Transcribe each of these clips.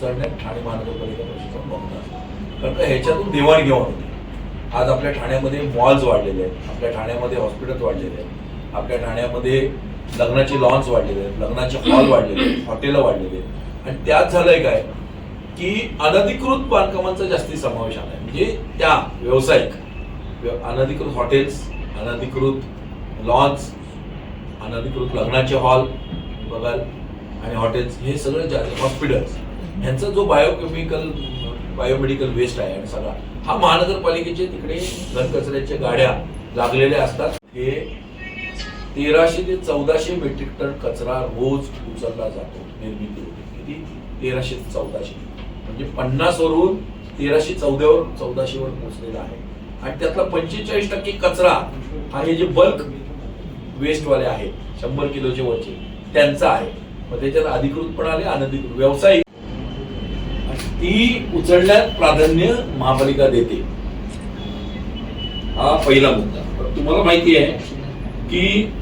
करण्यात ठाणे महानगरपालिका प्रशासन बघणार कारण का ह्याच्यातून देवाणघेवाण होते. आज आपल्या ठाण्यामध्ये मॉल्स वाढलेले आहेत. आपल्या ठाण्यामध्ये हॉस्पिटल्स वाढलेले आहेत. आपल्या ठाण्यामध्ये लग्नाचे लॉन्स वाढलेले आहेत. लग्नाचे हॉल वाढलेले आहेत. हॉटेलं वाढलेले आहेत. आणि त्यात झालंय काय? की अनधिकृत बांधकामांचा जास्ती समावेश आला आहे म्हणजे त्या व्यावसायिक अनधिकृत हॉटेल्स अनधिकृत लॉन्स अनधिकृत लग्नाचे हॉल बघाल आणि हॉटेल्स हे सगळं जास्त हॉस्पिटल्स ह्यांचा जो बायोकेमिकल बायोमेडिकल वेस्ट आहे आणि सगळा हा महानगरपालिकेचे तिकडे घनकचऱ्याच्या गाड्या लागलेल्या असतात. हे तेराशे ते चौदाशे मेट्रिक टन कचरा रोज उचलला जातो निर्मिती होते. किती? तेराशे ते चौदाशे. म्हणजे पन्नास वरून तेराशे चौदावर चौदाशेवर पोहोचलेला आहे. आणि त्यातला पंचेचाळीस टक्के कचरा हा हे जे बल्क वेस्टवाले आहेत शंभर किलोचे वरचे त्यांचा आहे. मग त्याच्यात अधिकृत पण आले अनधिकृत व्यावसायिक ती उचलण्यात प्राधान्य महापालिका देते. हा पहिला मुद्दा. तुम्हाला माहिती आहे की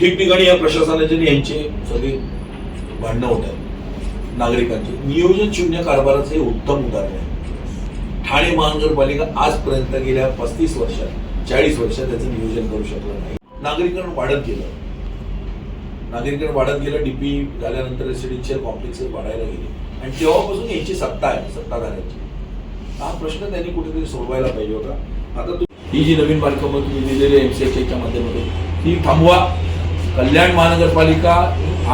ठिकठिकाणी या प्रशासनाचे यांचे सगळे भांडणं होत आहेत. नागरिकांचे. नियोजन शून्य कारभाराचे हे उत्तम उदाहरण आहे. ठाणे महानगरपालिका आजपर्यंत गेल्या पस्तीस वर्षात चाळीस वर्षात त्याचं नियोजन करू शकलं नाही. नागरीकरण वाढत गेलं. नागरीकरण वाढत गेलं डीपी झाल्यानंतर रेसिडेन्शियल कॉम्प्लेक्स वाढायला गेले. आणि तेव्हापासून यांची सत्ता आहे सत्ताधाऱ्यांची. हा प्रश्न त्यांनी कुठेतरी सोडवायला पाहिजे होता. आता तू ही जी नवीन बांधकामं तुम्ही दिलेली आहे एमसीएचच्या माध्यमातून ती थांबवा. कल्याण महानगरपालिका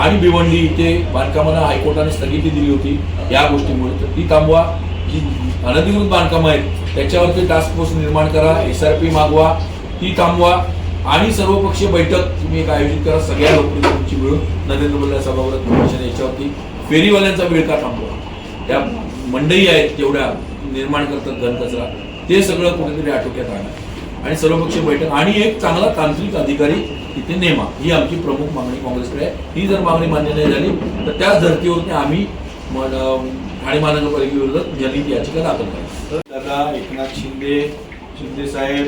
आणि भिवंडी इथे बांधकामांना हायकोर्टाने स्थगिती दिली होती या गोष्टीमुळे तर ती थांबवा. जी अनधिकृत बांधकामं आहेत त्याच्यावरती टास्क फोर्स निर्माण करा एस आर पी मागवा ती थांबवा. आणि सर्वपक्षीय बैठक तुम्ही एक आयोजित करा. सगळ्या लोकप्रतिनिधींची मिळून नरेंद्र मोदी सभागृहात कमिशन याच्यावरती फेरीवाल्यांचा वेळ का थांबवा? त्या मंडई आहेत तेवढ्या निर्माण करतात घनकचरा ते सगळं कुठेतरी आटोक्यात आणा. आणि सर्वपक्षीय बैठक आणि एक चांगला तांत्रिक अधिकारी तिथे नेमा ही आमची प्रमुख मागणी काँग्रेसकडे आहे. ही जर मागणी मान्य नाही झाली तर त्याच धर्तीवरती आम्ही ठाणे महानगरपालिकेविरोधात जनहित याचिका दाखल करू दादा एकनाथ शिंदे शिंदे साहेब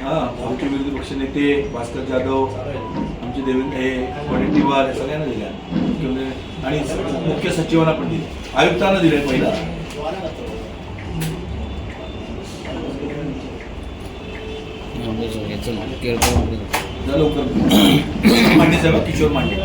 हा आमचे विरोधी पक्षनेते भास्कर जाधव आमचे देवेंद्र हे वडेट्टीवार सगळ्यांना दिल्या. मुख्यमंत्री आणि मुख्य सचिवांना पण दिले आयुक्तांना दिले पहिला. लवकर. मांडे साहेब किशोर मांडे.